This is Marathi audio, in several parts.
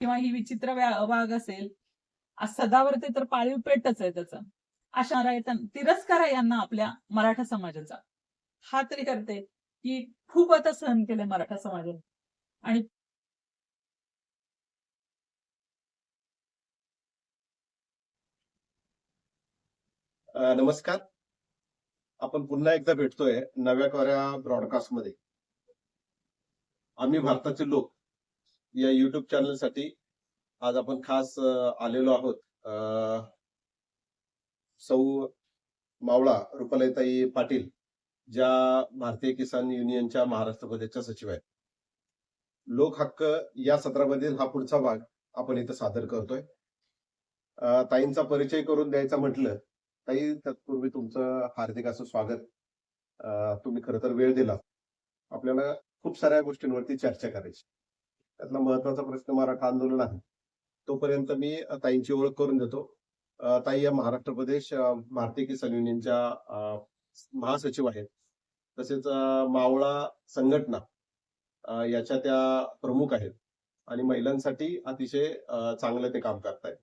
किंवा ही विचित्र वाघ असेल सदावरती तर पाळीव पेटच आहे त्याचा. अशा तिरस्कार आहे यांना आपल्या मराठा समाजाचा. हा तरी करते की खूप आता सहन केलंय मराठा समाजाने. आणि नमस्कार. आपण पुन्हा एकदा भेटतोय नव्या कोऱ्या ब्रॉडकास्टमध्ये. आम्ही भारताचे लोक. या युट्यूब चॅनलसाठी आज आपण खास आलेलो आहोत. सौ मावळा रुपालयताई पाटील ज्या भारतीय किसान युनियनच्या महाराष्ट्र प्रदेशच्या सचिव आहेत. लोक हक्क या सत्रामधील हा पुढचा भाग आपण इथं सादर करतोय. ताईंचा परिचय करून द्यायचा म्हटलं ताई तत्पूर्वी तुमचं हार्दिक असं स्वागत. तुम्ही खर तर वेळ दिला आपल्याला खूप साऱ्या गोष्टींवरती चर्चा करायची. त्यातला महत्त्वाचा प्रश्न मराठा आंदोलन आहे. तोपर्यंत मी ताईंची ओळख करून देतो. ताई या महाराष्ट्र प्रदेश भारतीय किसान युनियनच्या अं, महासचिव आहेत. तसेच मावळा संघटना याच्या त्या प्रमुख आहेत. आणि महिलांसाठी अतिशय चांगलं ते काम करतायत.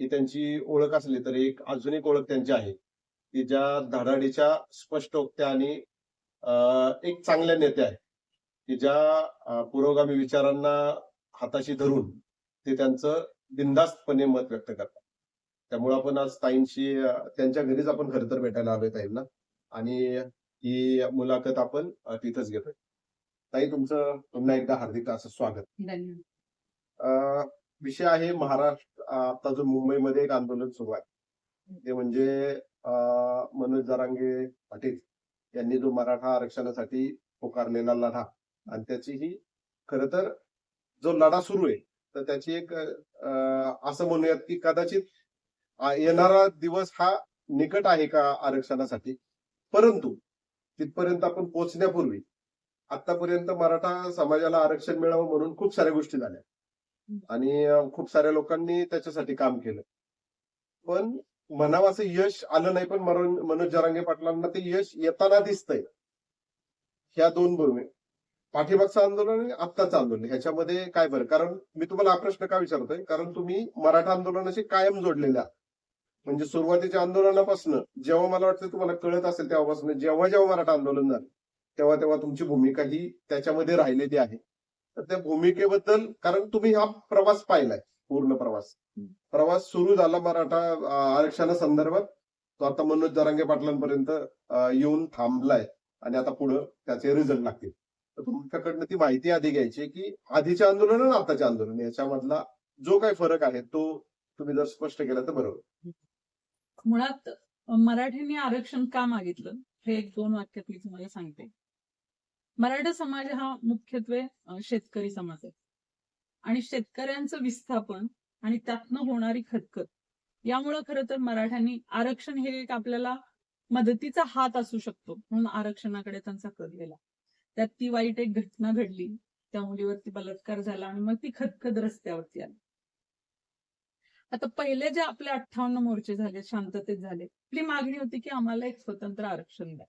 ही त्यांची ओळख असली तरी एक अजून एक ओळख त्यांची आहे. की ज्या धडाडीच्या स्पष्टोक्त्या आणि अं, एक चांगल्या नेत्या आहेत. की ज्या पुरोगामी विचारांना हाताशी धरून ते त्यांचं बिनधास्तपणे मत व्यक्त करतात. त्यामुळे आपण आज ताईंशी त्यांच्या घरीच आपण खरं तर भेटायला आलोय ताईंना. आणि ही मुलाखत आपण तिथंच घेतोय. ताई तुमचं पुन्हा एकदा हार्दिक असं स्वागत. विषय आहे महाराष्ट्र आता जो मुंबईमध्ये एक आंदोलन सुरू आहे. ते म्हणजे मनोज जरांगे पाटील यांनी जो मराठा आरक्षणासाठी पुकारलेला लढा आणि त्याची ही खर तर जो लढा सुरू आहे तर त्याची एक असं म्हणूयात की कदाचित येणारा दिवस हा निकट आहे का आरक्षणासाठी? परंतु तिथपर्यंत आपण पोहोचण्यापूर्वी आतापर्यंत मराठा समाजाला आरक्षण मिळावं म्हणून खूप साऱ्या गोष्टी झाल्या. आणि खूप साऱ्या लोकांनी त्याच्यासाठी काम केलं. पण म्हणावं असं यश आलं नाही पण मनोज जरांगे पाटलांना ते यश येताना दिसतंय. ह्या दोन भूमी पाठीमागचं आंदोलन आणि आत्ताचं आंदोलन ह्याच्यामध्ये काय बरं? कारण मी तुम्हाला हा प्रश्न का विचारतोय? कारण तुम्ही मराठा आंदोलनाशी कायम जोडलेल्या. म्हणजे सुरुवातीच्या आंदोलनापासून जेव्हा मला वाटतं तुम्हाला कळत असेल तेव्हापासून जेव्हा जेव्हा मराठा आंदोलन झालं तेव्हा तेव्हा तुमची भूमिका ही त्याच्यामध्ये राहिलेली आहे. तर त्या भूमिकेबद्दल कारण तुम्ही हा प्रवास पाहिलाय पूर्ण प्रवास. प्रवास सुरू झाला मराठा अं, आरक्षणासंदर्भात. तो आता मनोज जरांगे पाटलांपर्यंत येऊन थांबलाय. आणि आता पुढे त्याचे रिझल्ट लागतील. तुमच्याकडनं ती माहिती आधी घ्यायची की आधीचे आंदोलन आणि आताचे आंदोलन याच्यामधला जो काही फरक आहे तो तुम्ही जर स्पष्ट केला तर बरोबर. मुळात मराठ्यांनी आरक्षण का मागितलं? हे एक दोन वाक्यात मी तुम्हाला सांगते. मराठा समाज हा मुख्यत्वे शेतकरी समाज आहे. आणि शेतकऱ्यांचं विस्थापन आणि त्यातनं होणारी खतखत यामुळं खरं तर मराठ्यांनी आरक्षण हे एक आपल्याला मदतीचा हात असू शकतो म्हणून आरक्षणाकडे त्यांचा कल गेला. त्यात ती वाईट एक घटना घडली. त्या मुलीवरती बलात्कार झाला आणि मग ती खतखत रस्त्यावरती आली. आता पहिले जे आपले अठ्ठावन्न मोर्चे झाले शांततेत झाले आपली मागणी होती की आम्हाला एक स्वतंत्र आरक्षण द्या.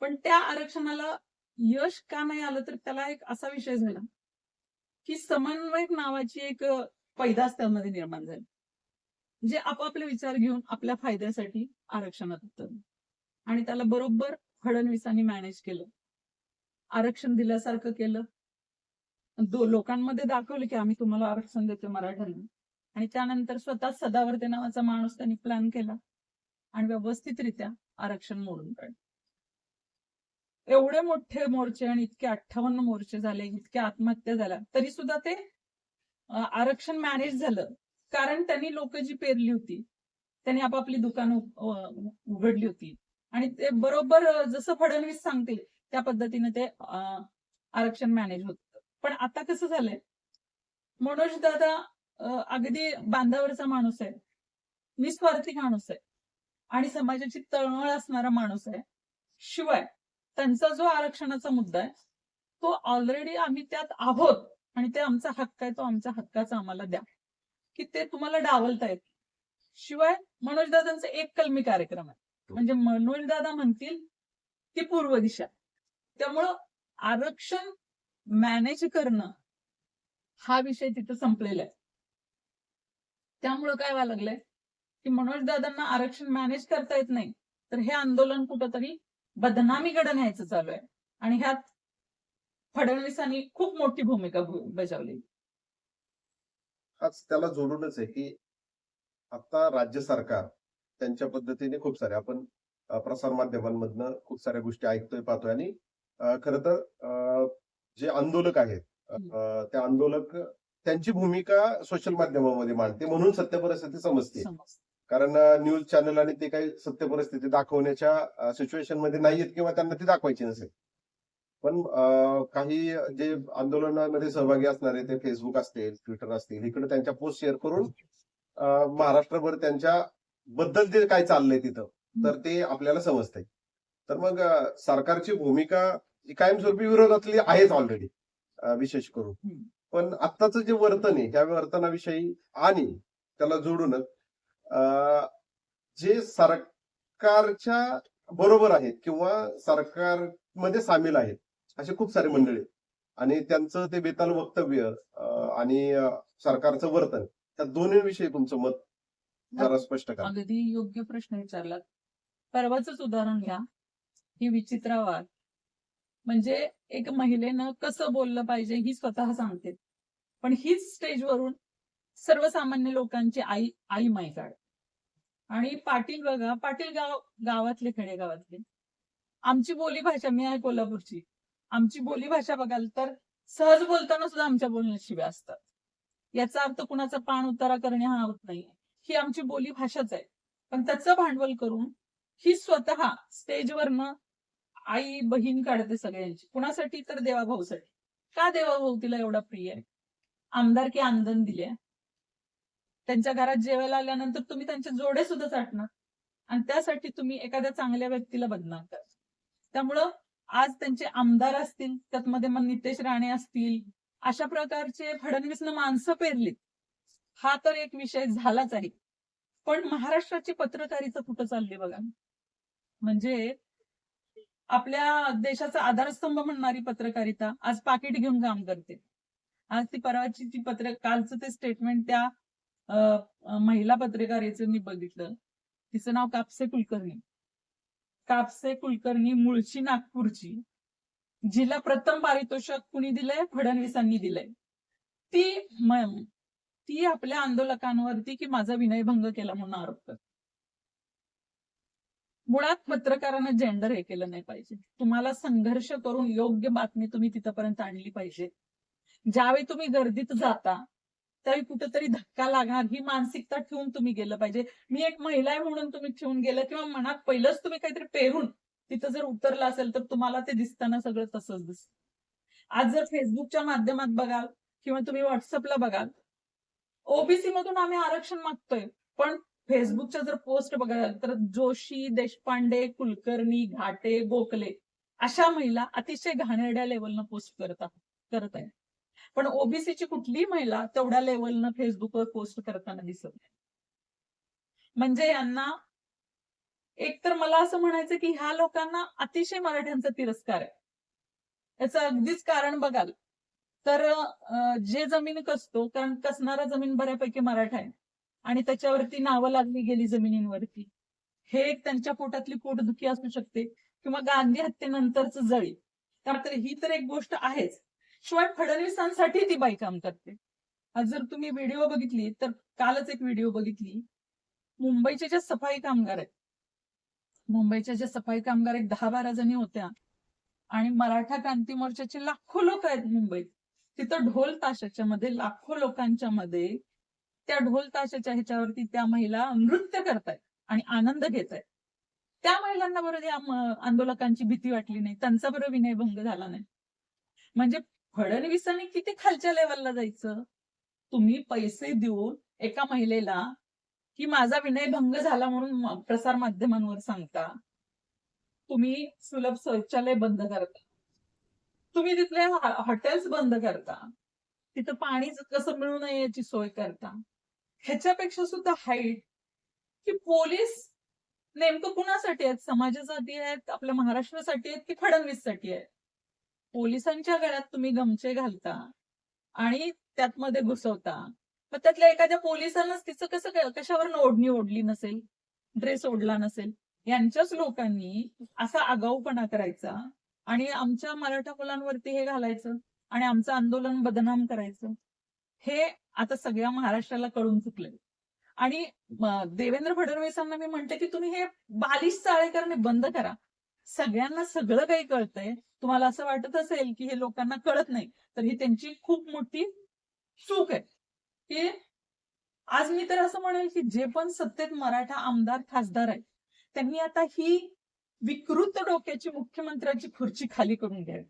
पण त्या आरक्षणाला यश का नाही आलं तर त्याला एक असा विषय झाला की समन्वयक नावाची एक पैदास त्यामध्ये निर्माण झाली. जे आपापले विचार घेऊन आपल्या फायद्यासाठी आरक्षणात उतरले. आणि त्याला बरोबर फडणवीसांनी मॅनेज केलं. आरक्षण दिल्यासारखं केलं. दो लोकांमध्ये दाखवलं की आम्ही तुम्हाला आरक्षण देतो मराठ्यांना. आणि त्यानंतर स्वतः सदावर्ते नावाचा माणूस त्यांनी प्लॅन केला आणि व्यवस्थितरित्या आरक्षण मोडून काढलं. एवढे मोठे मोर्चे आणि इतके अठ्ठावन्न मोर्चे झाले इतक्या आत्महत्या झाल्या तरी सुद्धा ते आरक्षण मॅनेज झालं. कारण त्यांनी लोक जी पेरली होती त्यांनी आपापली दुकानं उघडली होती. आणि ते बरोबर जसं फडणवीस सांगतील त्या पद्धतीने ते आरक्षण मॅनेज होत पण आता कसं झालंय? मनोज दादा अगदी बांधावरचा माणूस आहे. निस्वार्थी माणूस आहे. आणि समाजाची तळमळ असणारा माणूस आहे. शिवाय त्यांचा जो आरक्षणाचा मुद्दा आहे तो ऑलरेडी आम्ही त्यात आहोत. आणि ते आमचा हक्क आहे तो आमच्या हक्काचा आम्हाला द्या. की ते तुम्हाला डावलता येत शिवाय मनोजदादांचा एक कलमी कार्यक्रम आहे. म्हणजे मनोजदादा म्हणतील ती पूर्व दिशा. त्यामुळं आरक्षण मॅनेज करणं हा विषय तिथं संपलेला आहे. त्यामुळं काय व्हायला लागलंय? की मनोज दादांना आरक्षण मॅनेज करता येत नाही तर हे आंदोलन कुठंतरी बदनामीकडे न्यायचं चालू आहे. आणि ह्यात फडणवीसांनी खूप मोठी भूमिका बजावली. हाच त्याला जोडूनच आहे की आता राज्य सरकार त्यांच्या पद्धतीने खूप सारे आपण प्रसार माध्यमांमधनं खूप साऱ्या गोष्टी ऐकतोय पाहतोय आणि खर तर जे आंदोलक आहेत अ, ते आंदोलक त्यांची भूमिका सोशल माध्यमामध्ये मांडते म्हणून सत्य परिस्थिती समजते. समज कारण न्यूज चॅनल आणि ते काही सत्य परिस्थिती दाखवण्याच्या सिच्युएशनमध्ये नाहीयेत किंवा त्यांना ती दाखवायची नसेल. पण काही जे आंदोलनामध्ये सहभागी असणारे ते फेसबुक असतील ट्विटर असतील इकडे त्यांच्या पोस्ट शेअर करून महाराष्ट्रभर त्यांच्या बद्दल जे काय चाललंय तिथं तर ते आपल्याला समजतंय. तर मग सरकारची भूमिका ही कायमस्वरूपी विरोधातली आहेच ऑलरेडी विशेष करून. पण आत्ताचं जे वर्तन आहे त्या वर्तनाविषयी आणि त्याला जोडूनच जे सरकारच्या बरोबर आहेत किंवा सरकारमध्ये सामील आहेत असे खूप सारे मंडळी आहेत. आणि त्यांचं ते बेताल वक्तव्य आणि सरकारचं वर्तन त्या दोन्हीविषयी तुमचं मत जरा स्पष्ट करा. अगदी योग्य प्रश्न विचारलात. परवाच उदाहरण घ्या. ही विचित्रावाद म्हणजे एक महिलेनं कसं बोललं पाहिजे ही स्वतः सांगते. पण हीच स्टेजवरून सर्वसामान्य लोकांची आई आई मायकाड आणि पाटील बघा पाटील गाव गावातले खेडेगावातले. आमची बोली भाषा मी आहे कोल्हापूरची. आमची बोली भाषा बघाल तर सहज बोलताना सुद्धा आमच्या बोलण्यात शिव्या असतात. याचा अर्थ कुणाचा पाण उतारा करणे हा होत नाही ही आमची बोली भाषाच आहे. पण त्याचं भांडवल करून ही स्वतः स्टेजवरनं आई बहीण काढते सगळ्यांची. कुणासाठी तर देवाभाऊसाठी का देवाभाऊ तिला एवढा प्रिय आहे? आमदार की आंदन दिले त्यांच्या घरात जेवायला आल्यानंतर तुम्ही त्यांचे जोडे सुद्धा चाटणार. आणि त्यासाठी तुम्ही एखाद्या चांगल्या व्यक्तीला बदनाम करा. त्यामुळं आज त्यांचे आमदार असतील त्यात मध्ये मग नितेश राणे असतील अशा प्रकारचे फडणवीसनं माणसं पेरलीत. हा तर एक विषय झालाच आहे. पण महाराष्ट्राची पत्रकारिता कुठं चालली बघा. म्हणजे आपल्या देशाचा आधारस्तंभ म्हणणारी पत्रकारिता आज पाकिट घेऊन काम करते. आज ती परवाची ती पत्र कालचं ते स्टेटमेंट त्या महिला पत्रकारेचं मी बघितलं. तिचं नाव कापसे कुलकर्णी कापसे कुलकर्णी मूळची नागपूरची. जिला प्रथम पारितोषिक कुणी दिलंय? फडणवीसांनी दिलंय. ती म- ती आपल्या आंदोलकांवरती की माझा विनयभंग केला म्हणून आरोप करते. मुळात पत्रकारांना जेंडर हे केलं नाही पाहिजे. तुम्हाला संघर्ष करून योग्य बातमी तुम्ही तिथपर्यंत आणली पाहिजे. ज्यावेळी तुम्ही गर्दीत जाता त्यावेळी कुठेतरी धक्का लागणार ही मानसिकता ठेवून तुम्ही गेलं पाहिजे. मी एक महिला आहे म्हणून तुम्ही ठेवून गेलं किंवा मनात पहिलंच तुम्ही काहीतरी पेरून तिथं जर उतरलं असेल तर तुम्हाला ते दिसताना सगळं तसंच दिसत. आज जर फेसबुकच्या माध्यमात बघाल किंवा तुम्ही व्हॉट्सअपला बघाल ओबीसी मधून आम्ही आरक्षण मागतोय पण फेसबुकच्या जर पोस्ट बघा तर जोशी देशपांडे कुलकर्णी घाटे गोखले अशा महिला अतिशय घाणेरड्या लेवलनं पोस्ट करता करत आहे पण ओबीसीची कुठलीही महिला तेवढ्या लेवलनं फेसबुकवर पोस्ट करताना दिसत नाही. म्हणजे यांना एक तर मला असं म्हणायचं की ह्या लोकांना अतिशय मराठ्यांचा तिरस्कार आहे. याचं अगदीच कारण बघाल. तर जे जमीन कसतो कारण कसणारा जमीन बऱ्यापैकी मराठा आहे. आणि त्याच्यावरती नावं लागली गेली जमिनींवरती. हे एक त्यांच्या पोटातली पोटदुखी असू शकते किंवा गांधी हत्येनंतरच जळी. तर ही तर एक गोष्ट आहेच. शिवाय फडणवीसांसाठी ती बाई काम करते. आज जर तुम्ही व्हिडिओ बघितली तर कालच एक व्हिडिओ बघितली. मुंबईच्या ज्या सफाई कामगार आहेत मुंबईच्या ज्या सफाई कामगार एक दहा बारा जणी होत्या. आणि मराठा क्रांती मोर्चाचे लाखो लोक आहेत मुंबईत. तिथं ढोल ताशाच्या मध्ये लाखो लोकांच्या मध्ये त्या ढोल ताशाच्या ह्याच्यावरती त्या महिला नृत्य करतायत आणि आनंद घेत आहेत त्या महिलांना बरोबर या आंदोलकांची भीती वाटली नाही. त्यांचा बरोबर विनयभंग झाला नाही. म्हणजे फडणवीसांनी किती खालच्या लेवलला जायचं? तुम्ही पैसे देऊन एका महिलेला की माझा विनयभंग झाला म्हणून प्रसार माध्यमांवर सांगता तुम्ही सुलभ शौचालय बंद करता. तुम्ही तिथले हॉटेल्स बंद करता. तिथं पाणी कसं मिळू नये याची सोय करता. ह्याच्यापेक्षा सुद्धा हाईट की पोलीस नेमकं कुणासाठी आहेत? समाजासाठी आहेत? आपल्या महाराष्ट्रासाठी आहेत? की फडणवीससाठी आहेत? पोलिसांच्या गळ्यात तुम्ही गमचे घालता आणि त्यात मध्ये घुसवता. मग त्यातल्या एखाद्या पोलिसांनाच तिचं कसं कशावर ओढणी ओढली नसेल? ड्रेस ओढला नसेल? यांच्याच लोकांनी असा आगाऊपणा करायचा आणि आमच्या मराठा मुलांवरती हे घालायचं आणि आमचं आंदोलन बदनाम करायचं. हे आता सगळ्या महाराष्ट्राला कळून चुकलंय. आणि देवेंद्र फडणवीसांना मी म्हणते की तुम्ही हे बालिश चाळे करणे बंद करा. सगळ्यांना सगळं काही कळतंय. तुम्हाला असं वाटत असेल की हे लोकांना कळत नाही तर ही त्यांची खूप मोठी चूक आहे. की आज मी तर असं म्हणेल की जे पण सत्तेत मराठा आमदार खासदार आहेत त्यांनी आता ही विकृत डोक्याची मुख्यमंत्र्याची खुर्ची खाली करून घ्यावी.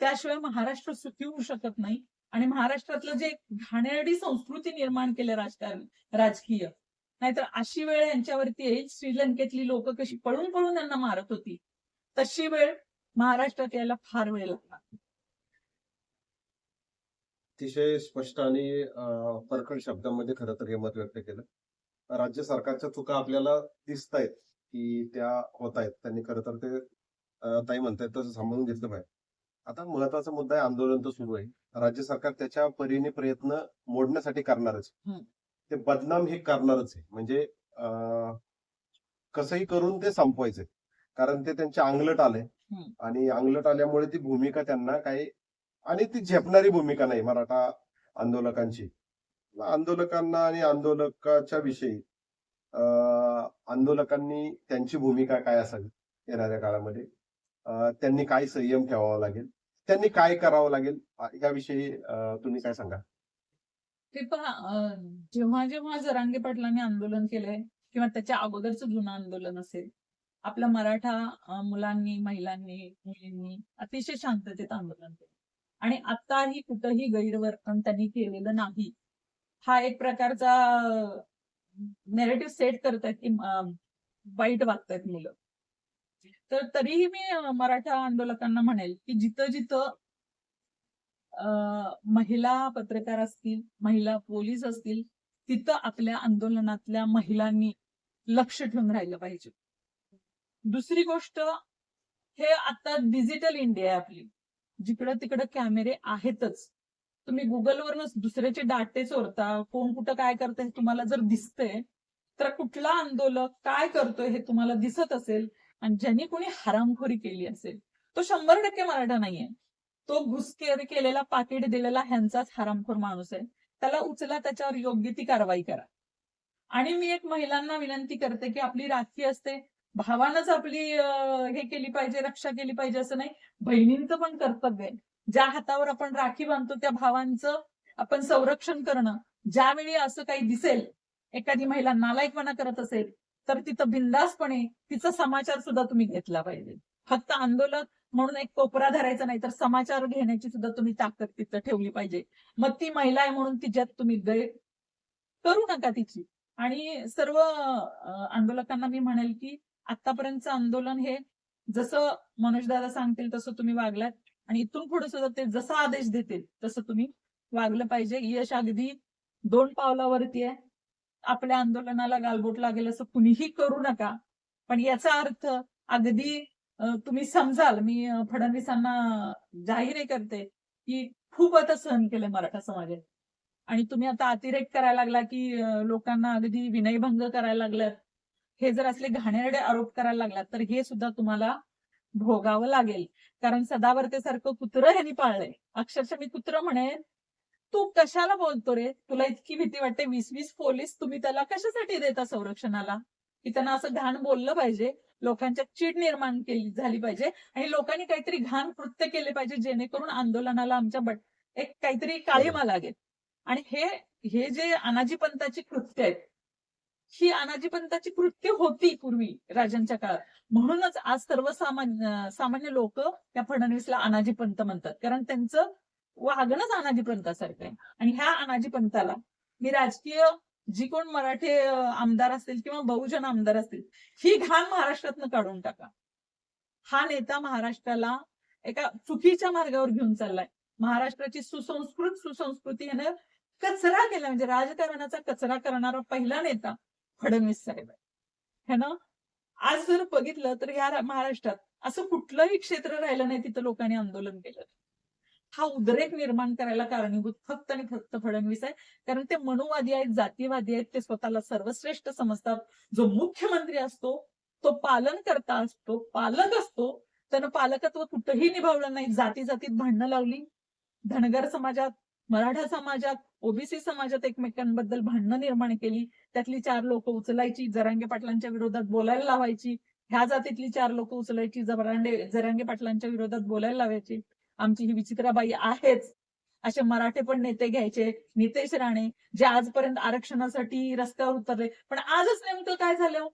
त्याशिवाय महाराष्ट्र सुखी होऊ शकत नाही. आणि महाराष्ट्रातलं जे घाणेरडी संस्कृती निर्माण केलं राजकारण राजकीय नाहीतर अशी वेळ यांच्यावरती येईल श्रीलंकेतली लोक कशी पळून पळून यांना मारत होती तशी वेळ महाराष्ट्रात यायला फार वेळ लागला. अतिशय स्पष्ट आणि परखड शब्दांमध्ये खरं तर हे मत व्यक्त केलं. राज्य सरकारच्या चुका आपल्याला दिसत आहेत की त्या होत आहेत त्यांनी खरं तर ते ताई म्हणतायत तसं सांभाळून घेतलं पाहिजे. आता महत्त्वाचा मुद्दा आहे आंदोलन तर सुरू आहे. राज्य सरकार त्याच्या परीने प्रयत्न मोडण्यासाठी करणारच. ते बदनाम हे करणारच आहे. म्हणजे कसंही करून ते संपवायचे कारण ते त्यांच्या अंगलट आले. आणि अंगलट आल्यामुळे ती भूमिका त्यांना काही आणि ती झेपणारी भूमिका नाही मराठा आंदोलकांची. आंदोलकांना आणि आंदोलकाच्या विषयी आंदोलकांनी त्यांची भूमिका काय असावी येणाऱ्या काळामध्ये? त्यांनी काय संयम ठेवावा लागेल? त्यांनी काय करावं लागेल? याविषयी तुम्ही काय सांगा? ते पहा जेव्हा जेव्हा जरांगे पाटलांनी आंदोलन केलंय किंवा त्याच्या अगोदरचं जुनं आंदोलन असेल आपल्या मराठा मुलांनी महिलांनी मुलींनी अतिशय शांततेत आंदोलन केलं. आणि आताही कुठंही गैरवर्तन त्यांनी केलेलं नाही. हा एक प्रकारचा नेरेटिव्ह सेट करतायत की वाईट वागतायत मुलं. तर तरीही मी मराठा आंदोलकांना म्हणेल की जिथं जिथं महिला पत्रकार असतील महिला पोलीस असतील तिथं आपल्या आंदोलनातल्या महिलांनी लक्ष ठेवून राहिलं पाहिजे. दुसरी गोष्ट हे आता डिजिटल इंडिया आहे आपली जिकडं तिकडं कॅमेरे आहेतच. तुम्ही गुगलवरच दुसऱ्याचे डाटे चोरता कोण कुठं काय करतंय हे तुम्हाला जर दिसतंय तर कुठला आंदोलक काय करतोय हे तुम्हाला दिसत असेल आणि ज्यांनी कोणी हरामखोरी केली असेल तो शंभर टक्के मराठा नाहीये. तो घुसखेर केलेला पाकिट दिलेला ह्यांचाच हरामखोर माणूस आहे. त्याला उचला त्याच्यावर योग्य ती कारवाई करा. आणि मी एक महिलांना विनंती करते की आपली राखी असते. भावानंच आपली हे केली पाहिजे रक्षा केली पाहिजे असं नाही. बहिणींचं पण कर्तव्य आहे. ज्या हातावर आपण राखी बांधतो त्या भावांचं आपण संरक्षण करणं. ज्यावेळी असं काही दिसेल एखादी महिला नालायकपणा करत असेल तर तिथं बिंदासपणे तिचा समाचार सुद्धा तुम्ही घेतला पाहिजे. फक्त आंदोलक म्हणून एक कोपरा धरायचा नाही तर समाचार घेण्याची सुद्धा तुम्ही ताकद तिथं ठेवली पाहिजे. मग ती महिला आहे म्हणून तिच्यात तुम्ही गैर करू नका तिची. आणि सर्व आंदोलकांना मी म्हणेल की आतापर्यंतचं आंदोलन हे जसं मनोजदादा सांगतील तसं तुम्ही वागलात. आणि इथून पुढे सुद्धा ते जसा आदेश देतील तसं तुम्ही वागलं पाहिजे. यश अगदी दोन पावलावरती आहे. आपल्या आंदोलनाला गालबोट लागेल असं कुणीही करू नका. पण याचा अर्थ अगदी तुम्ही समजाल मी फडणवीसांना जाहीर करते की खूप आता सहन केलंय मराठा समाजाने. आणि तुम्ही आता अतिरेक करायला लागला की लोकांना अगदी विनयभंग करायला लागलात हे जर असले घाणेरडे आरोप करायला लागलात तर हे सुद्धा तुम्हाला भोगावं लागेल. कारण सदावर्तेसारखं कुत्रं ह्यांनी पाळलंय. अक्षरशः मी कुत्रं म्हणेन तू कशाला बोलतो रे? तुला इतकी भीती वाटते? वीस वीस पोलीस तुम्ही त्याला कशासाठी देता संरक्षणाला? की त्यांना असं घाण बोललं पाहिजे? लोकांच्या चीड निर्माण केली झाली पाहिजे. आणि लोकांनी काहीतरी घाण कृत्य केले पाहिजे जेणेकरून आंदोलनाला आमच्या बट एक काहीतरी काळीमा लागेल. आणि हे हे जे अनाजी पंथाची कृत्य आहेत ही अनाजी पंथाची कृत्य होती पूर्वी राजांच्या काळात. म्हणूनच आज सर्वसामान्य सामान्य लोक त्या फडणवीसला अनाजी पंथ म्हणतात. कारण त्यांचं वागणंच अनाजीपंथासारखं आहे. आणि ह्या अनाजी ही राजकीय जी कोण मराठी आमदार असतील किंवा बहुजन आमदार असतील ही घाण महाराष्ट्रातनं काढून टाका. हा नेता महाराष्ट्राला एका चुकीच्या मार्गावर घेऊन चाललाय. महाराष्ट्राची सुसंस्कृत सुसंस्कृती यानं कचरा केला म्हणजे राजकारणाचा कचरा करणारा पहिला नेता फडणवीस साहेब आहे. है ना? आज जर बघितलं तर या महाराष्ट्रात असं कुठलंही क्षेत्र राहिलं नाही तिथं लोकांनी आंदोलन केलं. हा उद्रेक निर्माण करायला कारणीभूत. फक्त आणि फक्त फडणवीस आहे. कारण ते मनुवादी आहेत जातीवादी आहेत ते स्वतःला सर्वश्रेष्ठ समजतात. जो मुख्यमंत्री असतो तो पालन करता असतो पालक असतो. त्यानं पालकत्व कुठंही निभावलं नाही. जाती जातीत भांडणं लावली. धनगर समाजात मराठा समाजात ओबीसी समाजात एकमेकांबद्दल भांडणं निर्माण केली. त्यातली चार लोक उचलायची जरांगे पाटलांच्या विरोधात बोलायला लावायची. ह्या जातीतली चार लोक उचलायची जरांगे जरांगे पाटलांच्या विरोधात बोलायला लावायची. आमची ही विचित्राबाई आहेच. असे मराठे पण नेते घ्यायचे नितेश राणे जे आजपर्यंत आरक्षणासाठी रस्त्यावर उतरले. पण आजच नेमकं काय झालं?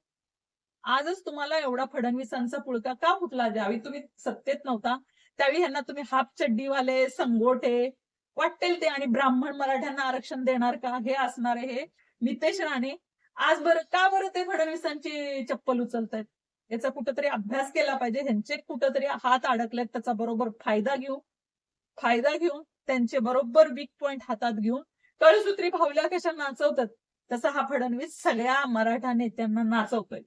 आजच तुम्हाला एवढा फडणवीसांचा पुळका का फुटला? ज्यावेळी तुम्ही सत्तेत नव्हता त्यावेळी ह्यांना तुम्ही हाफ चड्डीवाले संगोटे वाटेल ते आणि ब्राह्मण मराठ्यांना आरक्षण देणार का? हे असणारे हे नितेश राणे. आज बरं का बरं ते फडणवीसांची चप्पल उचलतायत? याचा कुठंतरी अभ्यास केला पाहिजे. ह्यांचे कुठंतरी हात अडकलेत त्याचा बरोबर फायदा घेऊ फायदा घेऊन त्यांचे बरोबर वीक पॉइंट हातात घेऊन तळसूत्री भावल्या कशा नाचवतात? तसा हा फडणवीस सगळ्या मराठा नेत्यांना नाचवतोय.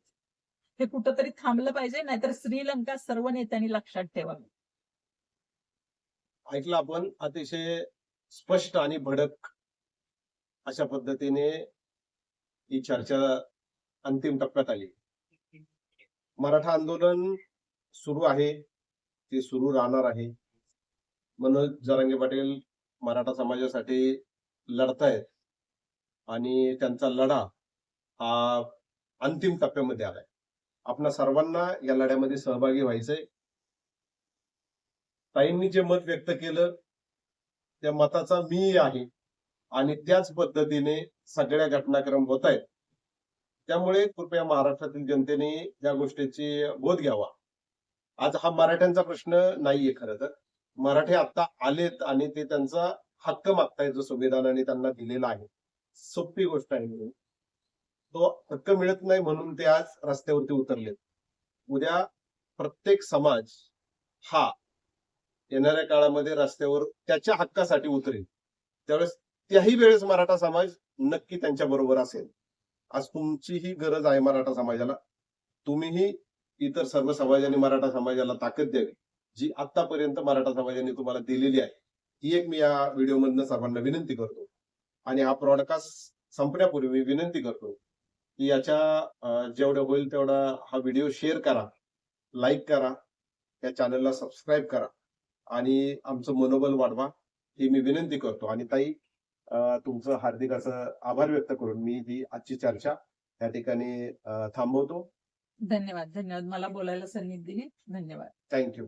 हे कुठंतरी थांबलं पाहिजे नाहीतर श्रीलंका सर्व नेत्यांनी लक्षात ठेवावी. ऐकलं आपण अतिशय स्पष्ट आणि भडक अशा पद्धतीने ही चर्चा अंतिम टप्प्यात आली. मराठा आंदोलन सुरू आहे. ते सुरू राहणार आहे. मनोज जरांगे पाटील मराठा समाजासाठी लढतायत. आणि त्यांचा लढा हा अंतिम टप्प्यामध्ये आलाय. आपणा सर्वांना या लढ्यामध्ये सहभागी व्हायचंय. ताईंनी जे मत व्यक्त केलं त्या मताचा मी आहे. आणि त्याच पद्धतीने सगळ्या घटनाक्रम होत आहेत त्यामुळे कृपया महाराष्ट्रातील जनतेने या गोष्टीची बोध घ्यावा. आज हा मराठ्यांचा प्रश्न नाहीये खरं तर. मराठे आता आलेत आणि ते त्यांचा हक्क मागतायत जो संविधानाने त्यांना दिलेला आहे. सोपी गोष्ट आहे म्हणून. तो हक्क मिळत नाही म्हणून ते आज रस्त्यावरती उतरलेत. उद्या प्रत्येक समाज हा येणाऱ्या काळामध्ये रस्त्यावर त्याच्या हक्कासाठी उतरेल. त्यावेळेस त्याही वेळेस मराठा समाज नक्की त्यांच्या बरोबर असेल. आज तुमचीही गरज आहे मराठा समाजाला. तुम्हीही इतर सर्व समाजाने मराठा समाजाला ताकद द्यावी जी आतापर्यंत मराठा समाजाने तुम्हाला दिलेली आहे. ही एक मी या व्हिडिओ मधनं सर्वांना विनंती करतो. आणि हा ब्रॉडकास्ट संपण्यापूर्वी मी विनंती करतो की याच्या जेवढं होईल तेवढा हा व्हिडिओ शेअर करा लाईक करा या चॅनलला सबस्क्राईब करा. आणि आमचं मनोबल वाढवा ही मी विनंती करतो. आणि ताई तुमचं हार्दिक असं आभार व्यक्त करून मी ही आजची चर्चा या ठिकाणी थांबवतो. धन्यवाद धन्यवाद. मला बोलायला संधी दिली. धन्यवाद. थँक्यू.